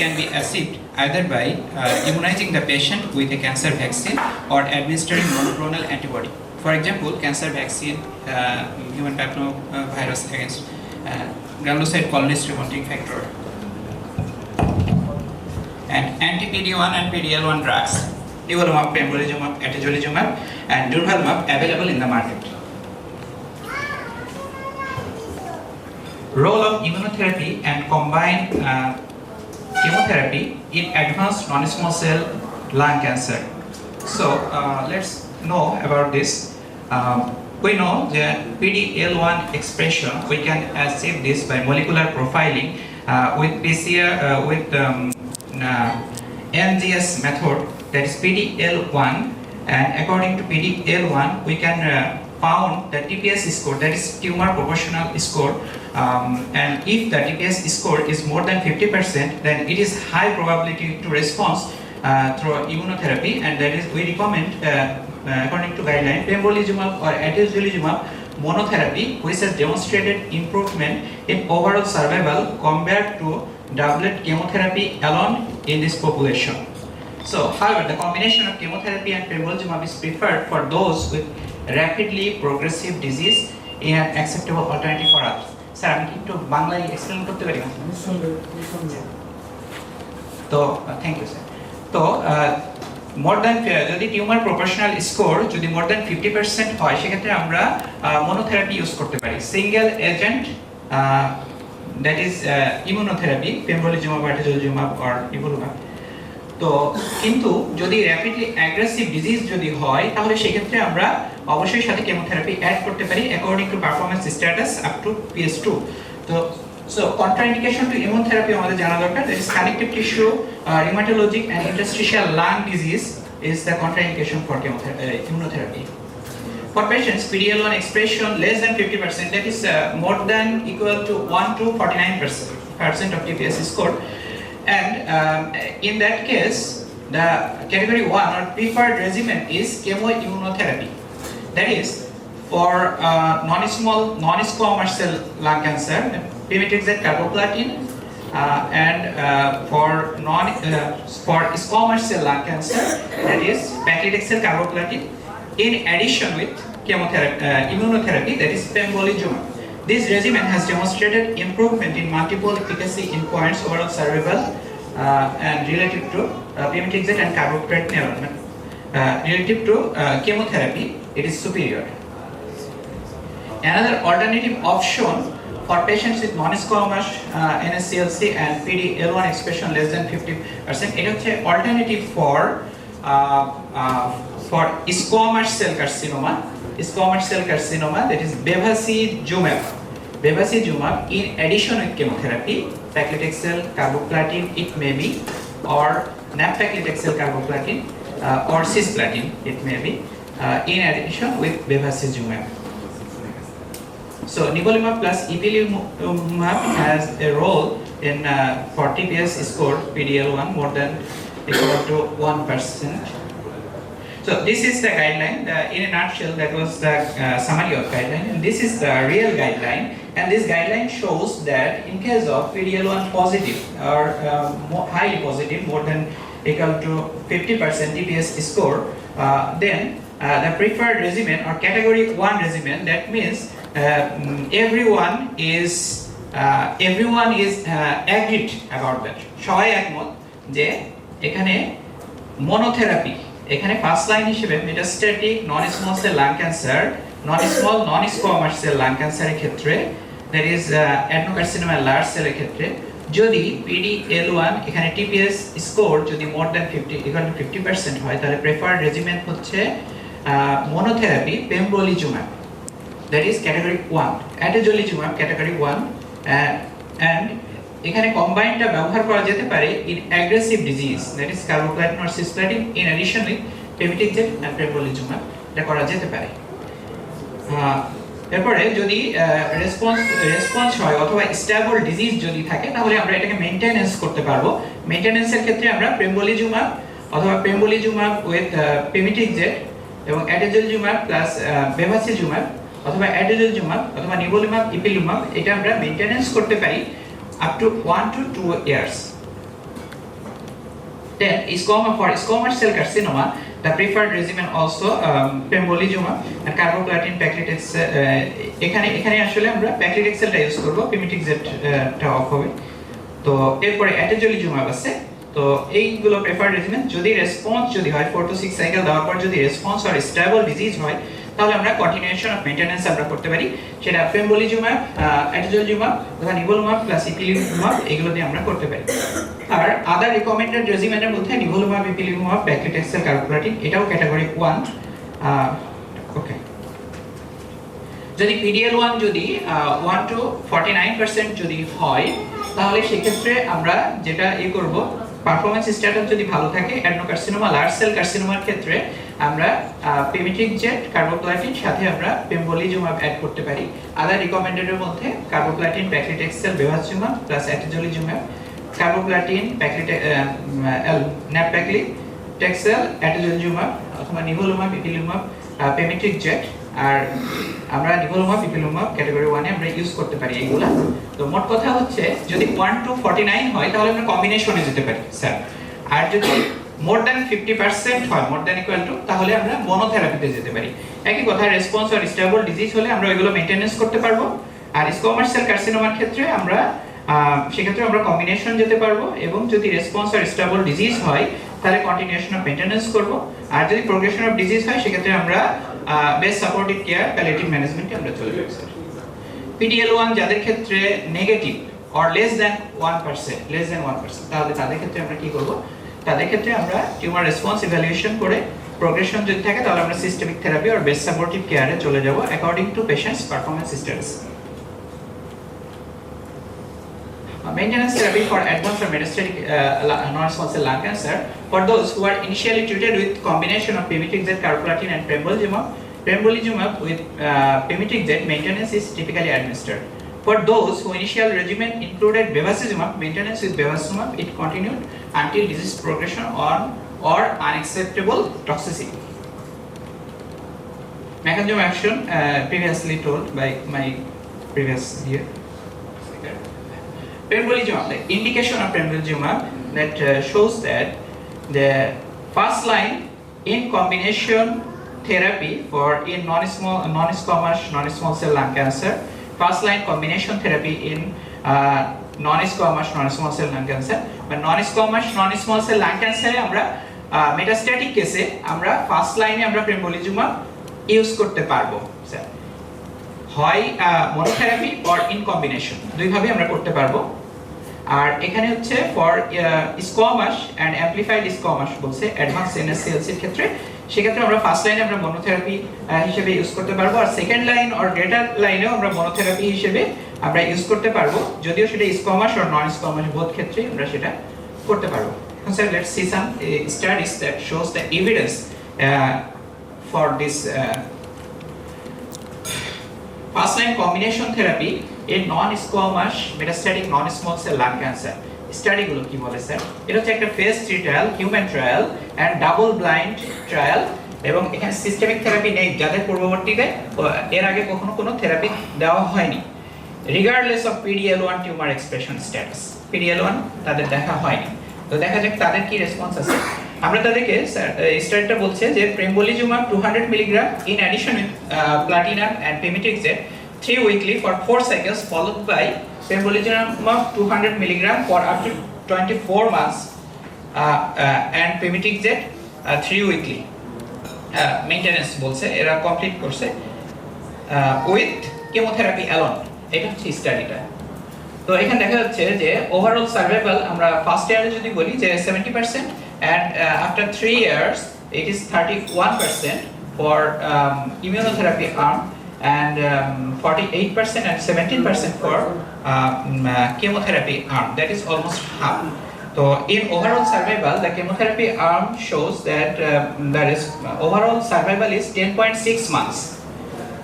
can be achieved either by uh, immunizing the patient with a cancer vaccine or administering monoclonal antibody. For example, cancer vaccine, uh, human papillomavirus against uh, granulocyte colony stimulating factor, and anti-PD-1 and PD-L1 drugs, nivolumab, pembrolizumab, atezolizumab, and durvalumab available in the market. Role of immunotherapy and combined uh, chemotherapy in advanced non-small cell lung cancer. So uh, let's know about this. Um, we know that PD-L1 expression, we can achieve this by molecular profiling uh, with PCR, uh, with um, uh, NGS method, that is PD-L1, and according to PD-L1, we can uh, found the TPS score, that is tumor proportional score, um, and if the TPS score is more than 50%, then it is high probability to response uh, through immunotherapy, and that is we recommend, uh, uh, according to guideline, pembrolizumab or atezolizumab monotherapy, which has demonstrated improvement in overall survival compared to doublet chemotherapy alone in this population. So, however, the combination of chemotherapy and pembrolizumab is preferred for those with rapidly progressive disease in an acceptable alternative for others. Sir আমি একটু বাংলায় explain করতে পারি? তো thank you sir তো more than যদি tumour proportional score যদি more than fifty percent হয় সেক্ষেত্রে আমরা মনোথেরাপি ইউজ করতে পারি। Single agent that is immunotherapy pembrolizumab atezolizumab or ইবুলুমাব তো কিন্তু যদি র্যাপিডলি অ্যাগ্রেসিভ ডিজিজ যদি হয় তাহলে সেক্ষেত্রে আমরা অবশ্যই সাথে কেমোথেরাপি অ্যাড করতে পারি according to performance status up to PS two তো সো কন্ট্রাইন্ডিকেশন টু ইমিউনোথেরাপি আমাদের জানা দরকার that is connective tissue rheumatologic and interstitial lung disease is the contraindication for immunotherapy. For patients, PD-L1 expression less than 50%, that is uh, more than equal to 1 to 49% percent of TPS score. And um, in that case, the category 1 or preferred regimen is chemoimmunotherapy. That is, for uh, non-small, non-squamous cell lung cancer, pimetrixate carboplatin, uh, and uh, for non uh, for squamous cell lung cancer, that is paclitaxel carboplatin, in addition with chemotherapy, uh, immunotherapy, that is pembrolizumab. This regimen has demonstrated improvement in multiple efficacy endpoints, overall survival, uh, and relative to uh, and carboplatin, uh, relative to chemotherapy, it is superior. Another alternative option for patients with non-squamous uh, NSCLC and PD-L1 expression less than 50%, এটা হচ্ছে alternative for uh, uh, for squamous cell carcinoma, squamous cell carcinoma that is bevacizumab. Bevacizumab in addition with chemotherapy, paclitaxel, carboplatin, it may be, or nab-paclitaxel, carboplatin, uh, or cisplatin, it may be, uh, in addition with bevacizumab. So nivolumab plus ipilimumab has a role in uh, for score PDL1 more than equal to one percent. So this is the guideline. The, in a nutshell, that was the uh, summary of guideline, and this is the real guideline. And this guideline shows that in case of PDL1 positive or uh, more highly positive, more than equal to 50% TPS score, uh, then the preferred regimen or category one regimen. That means uh, everyone is uh, everyone is uh, agreed about that. সবাই একমত যে এখানে monotherapy এখানে first line হিসেবে metastatic non small cell lung cancer non small non squamous cell lung ক্যান্সারের ক্ষেত্রে that is adenocarcinoma large সেলের ক্ষেত্রে যদি পিডি এল ওয়ান এখানে টিপিএস স্কোর যদি more than fifty equal to fifty percent হয় তাহলে প্রেফার্ড রেজিমেন্ট হচ্ছে monotherapy pembrolizumab that is category one atezolizumab category one and এখানে কম্বাইনটা ব্যবহার করা যেতে পারে in aggressive disease that is carboplatin or cisplatin in addition with pemetrexed and pembrolizumab এটা করা যেতে পারে। এরপরে যদি রেসপন্স রেসপন্স হয় অথবা স্টেবল ডিজিজ যদি থাকে, তাহলে আমরা এটাকে মেইনটেনেন্স করতে পারব। মেইনটেনেন্সের ক্ষেত্রে আমরা পেমব্রোলিজুম্যাব অথবা পেমব্রোলিজুম্যাব উইথ পেমিটিকজেট এবং অ্যাটেজোলিজুম্যাব প্লাস বেভাসিজুম্যাব অথবা অ্যাটেজোলিজুম্যাব অথবা নিভোলিমাব ইপিলিমাব এটা আমরা মেইনটেনেন্স করতে পারি up to one two two years for squamous cell carcinoma, the preferred regimen also um, pembrolizumab and carboplatin paclitaxel uh, এখানে এখানে আসলে আমরা প্যাক্লিটেক্সেলটা ইউজ করব পিমিটিক জেটটা অফ হবে। তো এরপরে অ্যাটেজলিজুমাব আছে। তো এইগুলো প্রেফার্ড রেজিমেন্ট যদি রেসপন্স যদি হয় ফোর টু সিক্স সাইকেল দেওয়ার পর যদি রেসপন্স আর স্টেবল ডিজিজ হয়, তাহলে আমরা কন্টিনিউশন অফ মেইনটেনেন্স আমরা করতে পারি। সেটা পেম্বোলিজুমাব অ্যাটেজলিজুমাব অথবা নিভোলুমাব প্লাস এগুলো দিয়ে আমরা করতে পারি। আর আদার রিকমেন্ডেড রেজিমেন্টের মধ্যে নিভোলুমাব ইপিলিজুমাব প্যাক্লিটেক্সেল কার্বোপ্লাটিন এটাও ক্যাটাগরি ওয়ান ওকে যদি পিডিএল ওয়ান যদি one to forty nine percent যদি হয়, তাহলে সেক্ষেত্রে আমরা যেটা ই করব পারফরমেন্স স্ট্যাটাস যদি ভালো থাকে, অ্যাডনোকার্সিনোমা লার্জ সেল কার্সিনোমার ক্ষেত্রে আমরা পেমিট্রিক জেট কার্বোপ্লাটিন সাথে আমরা পেম্বোলিজুমাব অ্যাড করতে পারি। আদার রিকমেন্ডেডের মধ্যে কার্বোপ্লাটিন প্যাক্লিটেক্সেল বেভাজুমাব প্লাস অ্যাটিজলিজুমাব কার্বোপ্লাটিন প্যাক্লিটে ন্যাপপ্যাকলি টেক্সেল অ্যাটিজলিজুমাব অথবা নিভোলুমাব ইপিলিউমাব পেমিট্রিক জেট আর আমরা নিভোলুমাব ইপিলুমাব ক্যাটাগরি ওয়ানে আমরা ইউজ করতে পারি এইগুলা। তো মোট কথা হচ্ছে, যদি ওয়ান টু ফর্টি নাইন হয়, তাহলে আমরা কম্বিনেশনে যেতে পারি স্যার আর যদি মোর দ্যান ফিফটি পার্সেন্ট হয় মোর দ্যান ইকুয়াল টু তাহলে আমরা মনোথেরাপিতে যেতে পারি। একই কথা রেসপন্স আর স্টেবল ডিজিজ হলে আমরা ওইগুলো মেনটেনেন্স করতে পারব। আর স্কমার্সিয়াল কার্সিনোমার ক্ষেত্রে আমরা সেক্ষেত্রে আমরা কম্বিনেশন যেতে পারব এবং যদি রেসপন্স আর স্টেবল ডিজিজ হয়, তাহলে কন্টিনিউশন অফ মেনটেনেন্স করব। আর যদি প্রোগ্রেশন অফ ডিজিজ হয়, সেক্ষেত্রে আমরা বেস্ট সাপোর্টিভ কেয়ার প্যালিয়েটিভ ম্যানেজমেন্টে আমরা চলে যাব স্যার পিডিএল ওয়ান যাদের ক্ষেত্রে negative or less than one percent less than one percent তাহলে তাদের ক্ষেত্রে আমরা কি করব? তাদের ক্ষেত্রে আমরা টিউমার রেসপন্স ইভ্যালুয়েশন করে প্রোগ্রেশন যদি থাকে তাহলে আমরা সিস্টেমিক থেরাপি আর বেস্ট সাপোর্টিভ কেয়ারে চলে যাব according to patients performance Uh, maintenance therapy for advanced or metastatic uh, la- non-small lung cancer for those who are initially treated with combination of pemitrixate, carboplatin and pembrolizumab. Pembrolizumab with uh, maintenance is typically administered. For those who initial regimen included bevacizumab, maintenance with bevacizumab it continued until disease progression on or unacceptable toxicity. Mechanism action uh, previously told by my previous year. pembrolizumab, the indication of pembrolizumab that uh, shows that the first line in combination therapy for in non-small non-squamous non-small cell lung cancer, first line combination therapy in uh, non-squamous non-small cell lung cancer, but non-squamous non-small cell lung cancer আমরা metastatic কেসে আমরা first লাইনে আমরা প্রেমোলিজুমাব use করতে পারব sir হয় monotherapy or in combination দুইভাবে আমরা করতে পারব আর এখানে হচ্ছে for squamous and amplified squamous বলছে অ্যাডভান্স এনএসসিএলসির ক্ষেত্রে। সেক্ষেত্রে আমরা ফার্স্ট লাইনে আমরা মনোথেরাপি হিসেবে ইউজ করতে পারব। আর সেকেন্ড লাইন অর গ্রেটার লাইনেও আমরা মনোথেরাপি হিসেবে আমরা ইউজ করতে পারব। যদিও সেটা স্কোয়ামাস অর নন স্কোয়ামাস বোধ ক্ষেত্রে আমরা সেটা করতে পারব। এখন sir let's see some studies that shows the evidence for this First line combination therapy এই non squamous metastatic non small cell lung cancer স্টাডিগুলো কি বলে স্যার এটা হচ্ছে একটা phase three trial human trial and double blind trial এবং এখানে systemic therapy নেই। যাদের পূর্ববর্তীতে এর আগে কখনো কোনো থেরাপি দেওয়া হয়নি। Regardless of PDL one tumour expression status PDL one তাদের দেখা হয়নি। তো দেখা যাক তাদের কি রেসপন্স আছে। আমরা তাদেরকে স্টাডিটা বলছে যে pembrolizumab two hundred milligram in addition with platinum and পেমিটিক্সের 3 weekly for 4 cycles followed by pembrolizumab 200 mg for up to 24 months uh, uh, and pemetrexed uh, 3 weekly uh, maintenance বলছে এরা কমপ্লিট করছে উইথ কেমোথেরাপি অ্যালন এটা হচ্ছে স্টাডিটা তো এখানে দেখা যাচ্ছে যে ওভারঅল সার্ভাইভাল আমরা ফার্স্ট ইয়ারে যদি বলি যে 70% and uh, after 3 years it is 31% for um, immunotherapy arm and um, 48% and 17% for um, uh, chemotherapy arm. That is almost half. So in overall survival, the chemotherapy arm shows that um, uh, that is uh, overall survival is 10.6 months.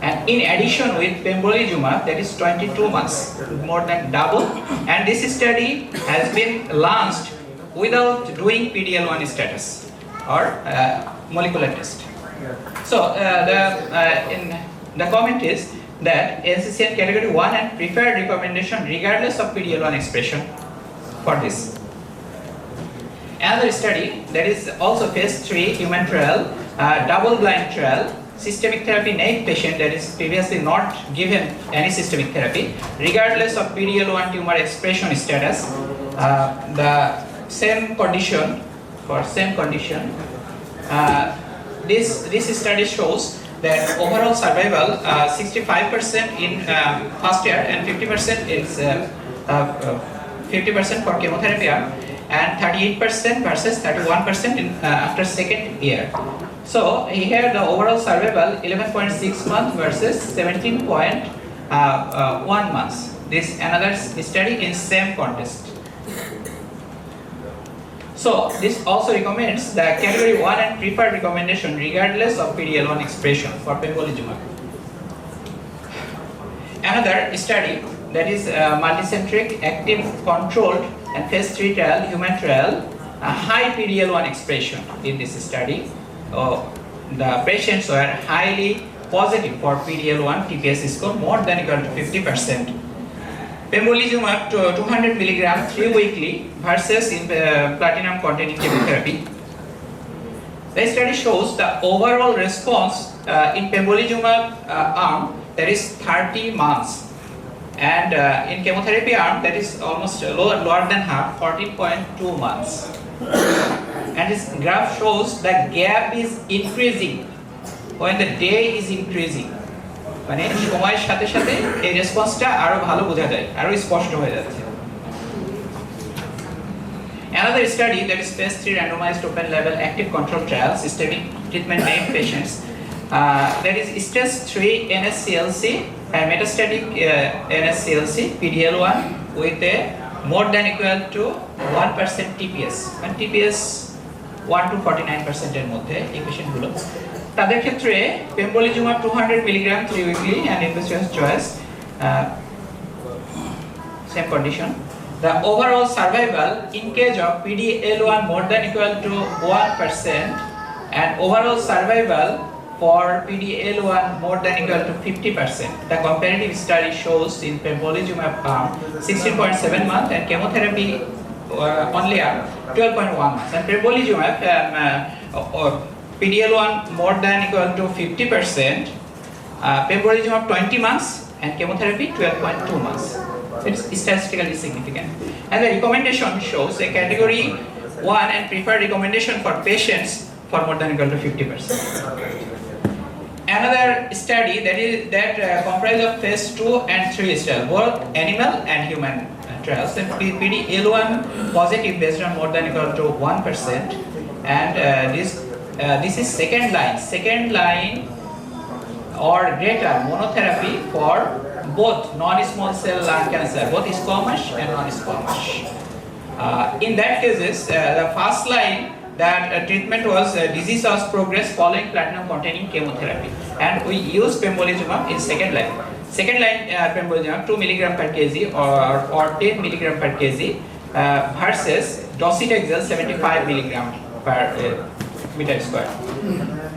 And in addition with pembrolizumab, that is 22 months, more than double. And this study has been launched without doing PDL1 status or uh, molecular test. So uh, the uh, in the comment is that NCCN category 1 and preferred recommendation regardless of PD-L1 expression for this. Another study that is also phase 3 human trial, uh, double blind trial, systemic therapy naive patient that is previously not given any systemic therapy, regardless of PDL1 tumor expression status, uh, the same condition for same condition. Uh, this this study shows that overall survival uh, 65% in um, first year and 50% is uh, uh, uh, 50% for chemotherapy and 38% versus 31% in, uh, after second year. So here the overall survival 11.6 months versus 17.1 uh, months. This another study in same context. So this also recommends the category 1 and preferred recommendation regardless of PDL1 expression for pembrolizumab. Another study that is uh, multicentric, active, controlled and phase 3 trial, human trial, a high PDL1 expression in this study. Uh, the patients were highly positive for PDL1 TPS score more than equal to 50%. Pembrolizumab to 200 milligram three weekly versus in uh, platinum containing chemotherapy. The study shows the overall response uh, in pembrolizumab uh, arm that is 30 months and uh, in chemotherapy arm that is almost lower, lower than half 14.2 months. and this graph shows the gap is increasing when the day is increasing. মানে সময়ের সাথে সাথে এই রেসপন্সটা আরও ভালো বোঝা যায় আরও স্পষ্ট হয়ে যাচ্ছে Another study that is phase 3 randomized open label active control trial systemic treatment naive patients uh, that is stage 3 NSCLC and metastatic uh, NSCLC PDL1 with a more than equal to 1% TPS and TPS 1 to 49% এর মধ্যে এই পেশেন্টগুলো তাদের ক্ষেত্রে pembrolizumab 200 milligram 3 weekly and investigator's choice uh, same the overall survival in case of PDL1 more than equal to 1% and overall survival for PDL1 more than equal to 50%. The comparative study shows in pembrolizumab arm 16.7 months and chemotherapy uh, only arm 12.1 months. And pembrolizumab um, uh, uh, PDL1 more than equal to 50%, uh, pembrolizumab 20 months and chemotherapy 12.2 months. It's statistically significant. And the recommendation shows a category 1 and preferred recommendation for patients for more than equal to 50%. Another study that is that uh, comprise of phase 2 and 3 trials, both animal and human uh, trials. And PD-L1 positive based on more than equal to 1%. And uh, this uh, this is second line, second line or greater monotherapy for both non-small cell lung cancer, both squamous and non-squamous. Uh, in that cases, uh, the first line that uh, treatment was disease was progress following platinum containing chemotherapy and we use pembrolizumab in second line. Second line pembrolizumab 2 milligram per kg or, or 10 milligram per kg versus docetaxel 75 milligram per meter square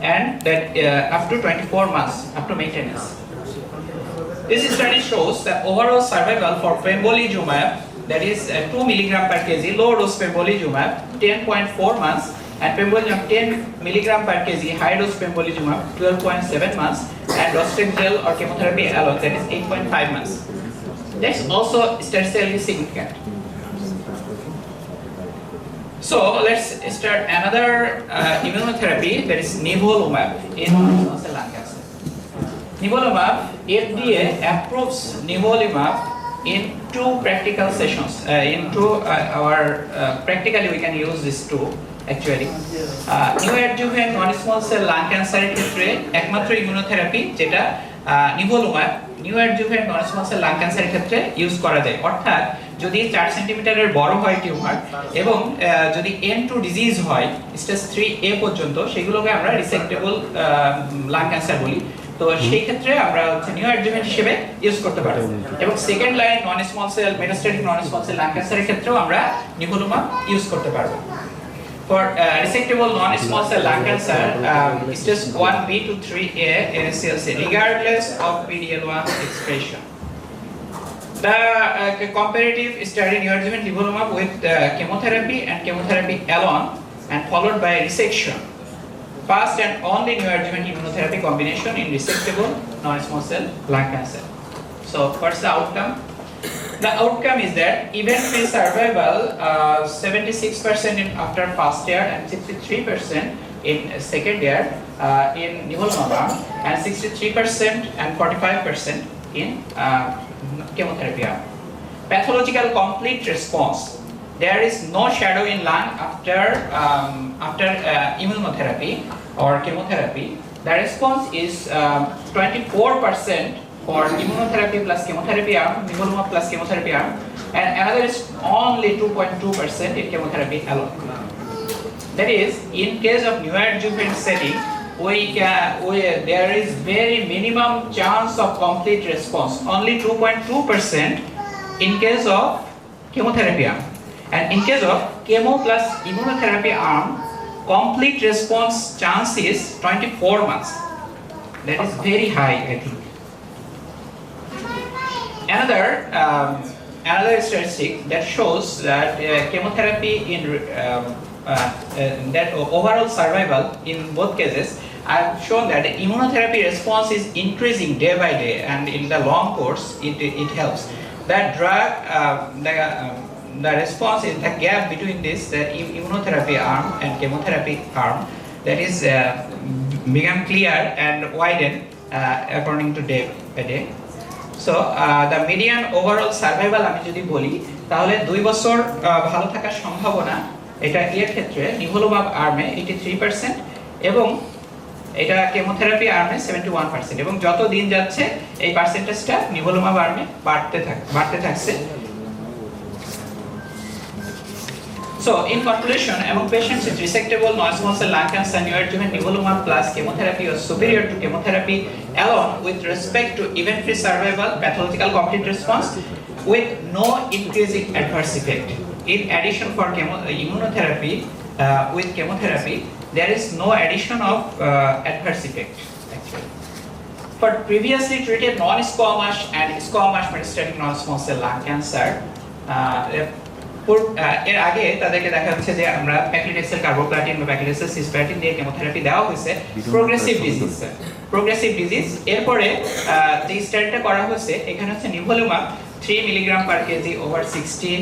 and that uh, up to 24 months up to maintenance. This study shows that overall survival for pembrolizumab that is uh, 2 milligram per kg low dose pembrolizumab 10.4 months and pembrolizumab 10 milligram per kg high dose pembrolizumab 12.7 months and docetaxel or chemotherapy alone that is 8.5 months. That's also statistically significant. So let's start another uh, immunotherapy that is nivolumab in non-small cell lung cancer. Nivolumab, FDA approves nivolumab in two practical sessions. Uh, in two, uh, our uh, practically we can use this two actually. Uh, neoadjuvant non-small cell lung cancer ক্ষেত্রে একমাত্র immunotherapy যেটা নিভোলুমাব নিউঅ্যাডজুভেন্ট নন-স্মল sell lung ক্যান্সারের ক্ষেত্রে use করা যায় অর্থাৎ যদি চার সেন্টিমিটারের বড় হয় টিউমার এবং যদি এন টু ডিজিজ হয় স্টেজ থ্রি এ পর্যন্ত সেগুলোকে আমরা রিসেক্টেবল লাং ক্যান্সার বলি। তো সেই ক্ষেত্রে আমরা হচ্ছে নিউ অ্যাডজুভেন্ট হিসেবে ইউজ করতে পারি এবং second line non small cell metastatic non small cell lung ক্যান্সারের ক্ষেত্রেও আমরা নিভোলুমাব ইউজ করতে পারব। For uh, resectable non-small cell lung cancer, um, just 1B to 3A NSCLC, regardless of PD-L1 expression. The uh, comparative study neoadjuvant nivolumab with uh, chemotherapy and chemotherapy alone and followed by resection. First and only neoadjuvant immunotherapy combination in resectable non-small cell lung cancer. So what's the outcome? The outcome is that event-free survival uh, 76% in after first year and 63% in second year uh, in nivolumab and 63% and 45% in uh, chemotherapy. Pathological complete response. There is no shadow in lung after um, after uh, immunotherapy or chemotherapy. The response is um, 24% for immunotherapy plus chemotherapy arm, nivolumab plus chemotherapy arm, and another is only 2.2% in chemotherapy alone. That is, in case of neoadjuvant setting, we can, we, there is very minimum chance of complete response, only 2.2% in case of chemotherapy arm. And in case of chemo plus immunotherapy arm, complete response chance is 24 months. That is very high, I think. Another um, another statistic that shows that uh, chemotherapy in um, uh, uh, that overall survival in both cases I've shown that the immunotherapy response is increasing day by day and in the long course it, it helps. That drug, uh, the, um, the response is the gap between this the im- immunotherapy arm and chemotherapy arm that is uh, become clear and widen uh, according to day by day. So the median overall survival আমি যদি বলি তাহলে দুই বছর ভালো থাকার সম্ভাবনা এটা এর ক্ষেত্রে নিভোলোমাব আর্মে এইটি থ্রি পার্সেন্ট এবং এটা কেমোথেরাপি আর্মে সেভেন্টি ওয়ান পার্সেন্ট এবং যত দিন যাচ্ছে এই পার্সেন্টেজটা নিভোলোমাব আর্মে বাড়তে থাক বাড়তে থাকছে So, in conclusion, among patients with resectable non-small cell lung cancer, neoadjuvant nivolumab plus chemotherapy was superior to chemotherapy alone with respect to event-free survival, pathological complete response, with no increasing adverse effect. In addition for chemo- immunotherapy, uh, with chemotherapy, there is no addition of uh, adverse effect. Actually. For previously treated non-squamous and squamous metastatic non-small cell lung cancer, uh, এর আগে তাদেরকে দেখা যাচ্ছে যে আমরা paclitaxel কার্বোপ্লাটিন বা paclitaxel cisplatin দিয়ে chemotherapy দেওয়া হয়েছে প্রোগ্রেসিভ ডিজিজ প্রোগ্রেসিভ ডিজিজ এরপরে যে স্টাডিটা করা হয়েছে এখানে হচ্ছে nivolumab three milligram per kg over sixty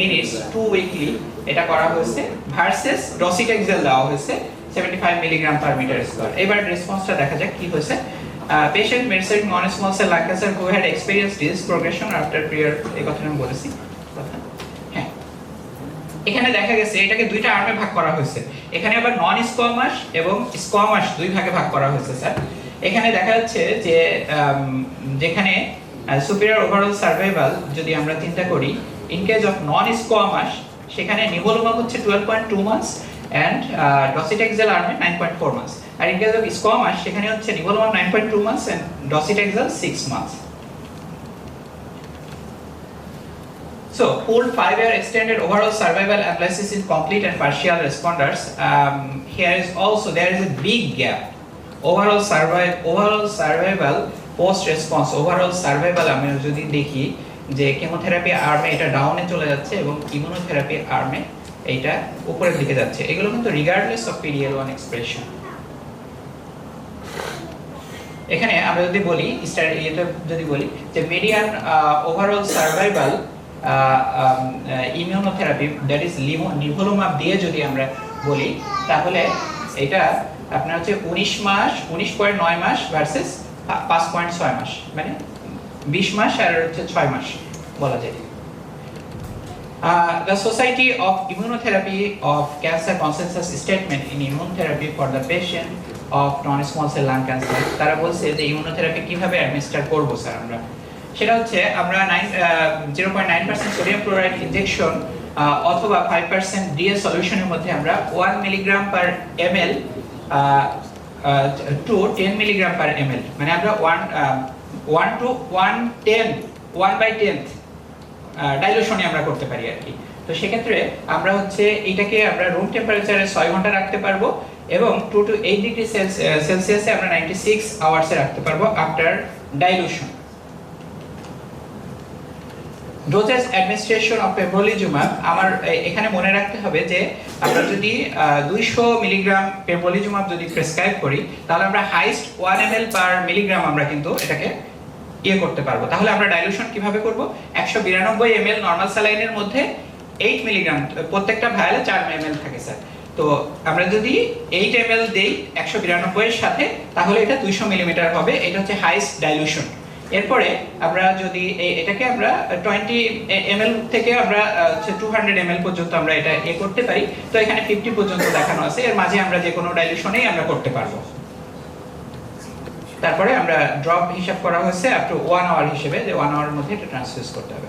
minutes two weekly এটা করা হয়েছে ভার্সেস ডসিটেক্সেল দেওয়া হয়েছে seventy five milligram per metre square এবার রেসপন্সটা দেখা যাক কি হয়েছে। Patient medicine non small cell lung cancer who had experience disease progression after prior এই কথা আমি বলেছি। হ্যাঁ। এখানে দেখা গেছে, এটাকে দুইটা আর্মে ভাগ করা হয়েছে। এখানে আবার নন স্কোয়ামাস এবং স্কোয়ামাস দুই ভাগে ভাগ করা হয়েছে, স্যার। এখানে দেখা যাচ্ছে যে যেখানে সুপিরিয়র ওভারঅল সার্ভাইভাল যদি আমরা চিন্তা করি in case of non squamous সেখানে নিভোলোমাব হচ্ছে twelve point two months and docetaxel আর্মে nine point four months আর ইন কেস অফ স্কোয়ামাস সেখানে হচ্ছে nivolumab nine point two months and docetaxel six months So, pooled five-year extended overall survival analysis in complete and partial responders. Um, here is also there is a big gap. Overall survival, overall survival post response, overall survival আমি যদি দেখি যে chemotherapy আর্মে এটা ডাউনে চলে যাচ্ছে এবং immunotherapy আর্মে এটা উপরের দিকে যাচ্ছে। এগুলো কিন্তু regardless of PDL one expression এখানে আমরা যদি বলি যদি বলি যে median overall survival immunotherapy that is limo nivolumab দিয়ে যদি আমরা বলি তাহলে এটা আপনার হচ্ছে উনিশ মাস উনিশ পয়েন্ট নয় মাস ভার্সেস পাঁচ পয়েন্ট ছয় মাস। মানে বিশ মাস আর হচ্ছে ছয় মাস বলা যায়। Uh, the Society of Immunotherapy of Cancer consensus statement in immunotherapy for the patient of non-small cell lung তারা বলছে যে ইমিউনোথেরাপি কীভাবে অ্যাডমিনিস্টার করব স্যার আমরা? সেটা হচ্ছে আমরা zero point nine percent sodium chloride injection অথবা ফাইভ পার্সেন্ট ডিএ সলিউশনের মধ্যে আমরা one milligram per M L to ten milligram per M মানে আমরা one one to one ten one by tenth ডাইলুশনে আমরা করতে পারি আর কি। তো সেক্ষেত্রে আমরা হচ্ছে এটাকে আমরা রুম টেম্পারেচারে ছয় ঘণ্টা রাখতে পারব এবং টু টু এইট ডিগ্রি সেলসিয়াসে আমরা নাইনটি সিক্স আওয়ার্সে রাখতে পারব after dilution doses administration of pembrolizumab আমার এখানে মনে রাখতে হবে যে আমরা যদি দুইশো মিলিগ্রাম পেব্রোলিজুমাব যদি প্রেসক্রাইব করি, তাহলে আমরা highest one M L per milligram আমরা কিন্তু এটাকে ইয়ে করতে পারব। তাহলে আমরা ডাইলুশন কীভাবে করব? একশো বিরানব্বই এম এল নর্মাল স্যালাইনের মধ্যে এইট মিলিগ্রাম প্রত্যেকটা ভায়ালে চার এম এল থাকে স্যার তো আমরা যদি এইট এম এল দেই একশো বিরানব্বই এর সাথে, তাহলে এটা দুইশো মিলিমিটার হবে। এটা হচ্ছে হাইস্ট ডাইলুশন এরপরে আমরা যদি এটাকে আমরা টোয়েন্টি এম থেকে আমরা টু হান্ড্রেড এম পর্যন্ত আমরা এটা এ করতে পারি। তো এখানে ফিফটি পর্যন্ত দেখানো আছে। এর মাঝে আমরা যে কোনো ডাইলুশনেই আমরা করতে পারব। তারপরে আমরা ড্রপ হিসাব করা হয়েছে আপ টু ওয়ান আওয়ার হিসেবে, যে ওয়ান আওয়ার মধ্যে এটা ট্রান্সফিউজ করতে হবে।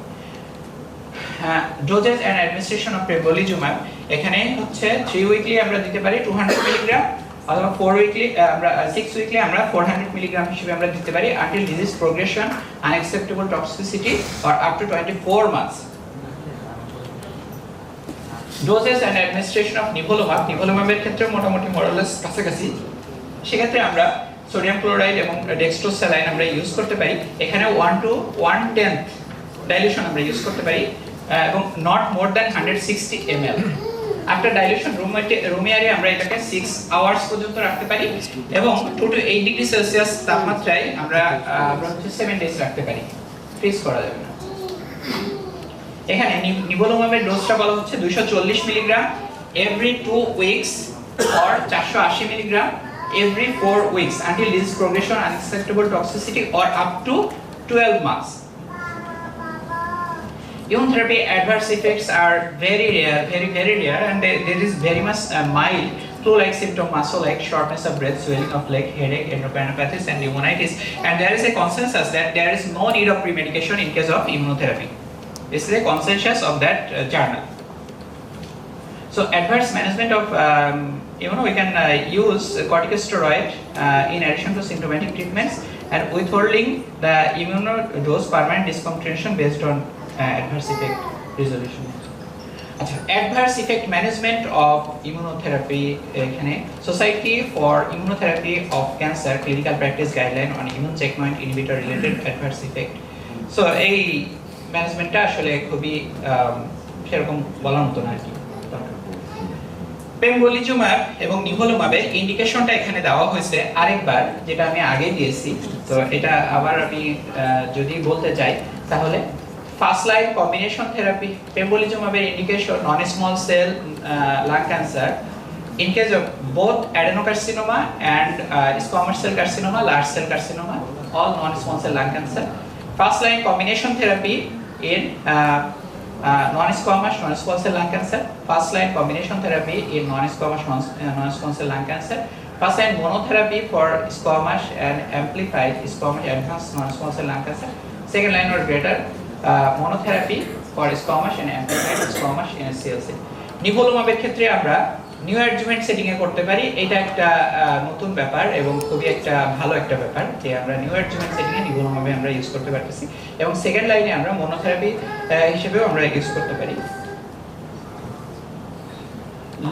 Doses and administration of pembrolizumab এখানে হচ্ছে থ্রি উইকলি আমরা দিতে পারি টু হান্ড্রেড মিলিগ্রাম অথবা ফোর উইকলি আমরা সিক্স উইকলি আমরা ফোর হান্ড্রেড মিলিগ্রাম হিসেবে আমরা দিতে পারি until disease progression unacceptable toxicity or up to twenty four months doses and administration of nivolumab নিভোলোমাবের ক্ষেত্রে মোটামুটি মরালেস কাছাকাছি। সেক্ষেত্রে আমরা সোডিয়াম ক্লোরাইড এবং ডেক্সট্রোস্যালাইন আমরা ইউজ করতে পারি। এখানে one to one tenth dilution আমরা ইউজ করতে পারি এবং not more than hundred sixty M L after dilution room এয়ারে আমরা এটাকে সিক্স আওয়ার্স পর্যন্ত রাখতে পারি এবং two to eight degree Celsius তাপমাত্রায় আমরা আমরা হচ্ছে সেভেন ডেজ রাখতে পারি। ফ্রিজ করা যাবে না। এখানে নি- নিভোলোমাবের ডোজটা বলা হচ্ছে 240 milligram every two weeks or 480 milligram every four weeks until disease progression unacceptable toxicity or up to 12 Immunotherapy adverse effects are very rare, very, very rare, and there is very much uh, mild flu-like symptom, muscle-like shortness of breath, swelling of leg, headache, endocrinopathies, and pneumonitis. And there is a consensus that there is no need of premedication in case of immunotherapy. This is a consensus of that uh, journal. So adverse management of um, you know we can uh, use corticosteroid uh, in addition to symptomatic treatments and withholding the immunodose permanent discontinuation based on adverse effect resolution. আচ্ছা adverse effect management of immunotherapy এখানে। Society for immunotherapy of cancer clinical practice guideline on immune checkpoint inhibitor related adverse effect so এই ম্যানেজমেন্টটা আসলে খুবই সেরকম বলার মতো না আর কি। পেমগোলিজুমাব এবং নিভোলোমাবের ইন্ডিকেশনটা এখানে দেওয়া হয়েছে আরেকবার, যেটা আমি আগে দিয়েছি। তো এটা আবার আমি যদি বলতে চাই, তাহলে first line combination therapy পেমগোলিজুমাবের indication non small cell lung cancer in case of both adenocarcinoma and uh, squamous cell carcinoma, large cell carcinoma, all non-small cell lung cancer. First line combination therapy in uh, uh, non-squamous non-small cell lung cancer. First line combination therapy in non-squamous non- uh, non-small cell lung cancer. First line monotherapy for squamous and amplified squamous advanced non-small cell lung cancer. Second line or greater uh, monotherapy for squamous and amplified squamous NSCLC. নিভোলোমাবের ক্ষেত্রে আমরা new অ্যাডজুমেন্ট setting করতে পারি এটা একটা নতুন ব্যাপার এবং খুবই একটা ভালো একটা ব্যাপার যে আমরা নিউ অ্যাডজুমেন্ট সেটিং এ আমরা ইউজ করতে পারতেছি এবং সেকেন্ড লাইনে আমরা মনোথেরাপি হিসেবেও আমরা ইউজ করতে পারি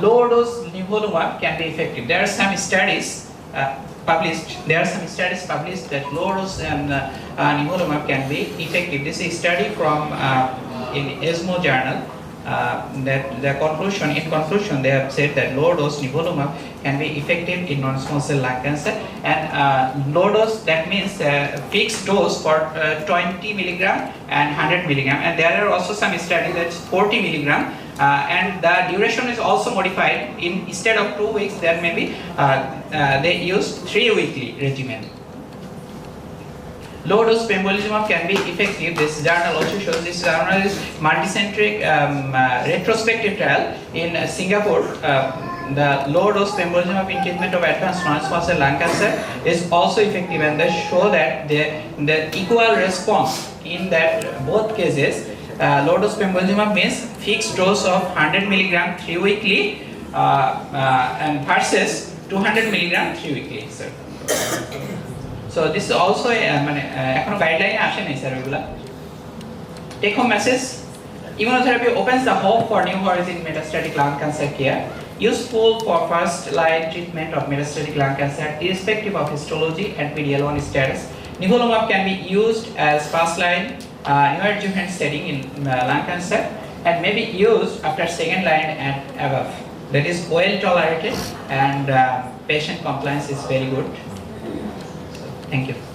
low dose nivolumab can be effective. There are some studies published. There are some studies published that low dose um, uh, nivolumab can be effective. This is a study from uh, in ESMO journal. Uh, that the conclusion, in conclusion, they have said that low dose nivolumab can be effective in non-small cell lung cancer. And uh, low dose that means fixed dose for uh, 20 milligram and 100 milligram. And there are also some studies that's 40 milligram and the duration is also modified. In instead of two weeks, there may be uh, uh, they use three weekly regimen. Low dose pembrolizumab can be effective. This journal also shows this journal is multicentric um, uh, retrospective trial in uh, Singapore. Uh, the low dose pembrolizumab in treatment of advanced non-small cell lung cancer is also effective, and they show that the the equal response in that both cases Uh, low dose pembrolizumab means fixed dose of 100 milligram three weekly uh, uh, and versus 200 milligram three weekly. Sir. So this also মানে আহ, এখনো গাইডলাইনে আসে নাই sir ওইগুলা take home message immunotherapy opens the hope for new horizon in metastatic lung cancer care useful for first line treatment of metastatic lung cancer irrespective of histology and PD-L1 status nivolumab can be used as first line uh, neoadjuvant setting in uh, lung cancer and may be used after second line and above. That is well tolerated and uh, patient compliance is very good. Thank you.